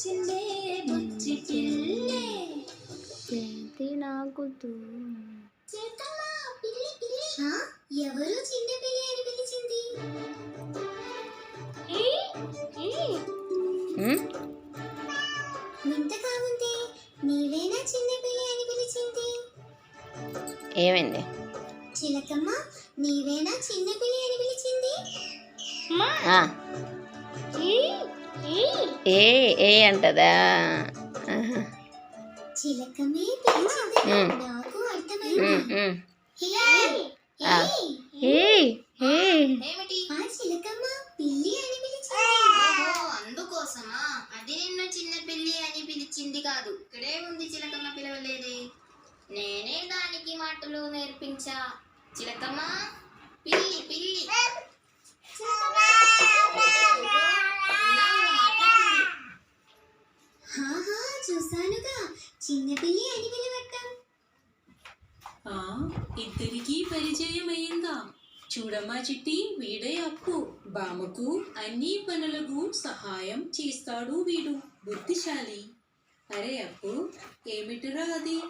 వచ్చిందే బుచ్చి పిల్లే చేతి నాకు ఎవరు చిన్న పిల్లి అని పిలిచింది? వింతగా ఉంది నీవేనా చిన్న పిల్లి అని పిలిచింది? ఏమైంది? చిలకమ్మ నీవేనా చిన్న పిల్లి అని పిలిచింది? ఆ. ఏ ఏ అంటదా? అందుకోసమా? అది నిన్ను చిన్న పిల్లి అని పిలిచింది కాదు. ఇక్కడే ఉంది చిలకమ్మ పిలవలేదే. నేనే దానికి మాటలు నేర్పించా. చిలకమ్మ పిల్లి పిల్లి ఇందాక మాట్లాడింది. చూశానుగా. చిన్నపిల్లి అని పిలవటం ఆ పరిచయం అయ్యిందా చూడమ్మా చిట్టి వీడే అప్పు. బామకు అన్ని పనులకు సహాయం చేస్తాడు వీడు. బుద్ధిశాలి. అరే అప్పు ఏమిటిరా అది?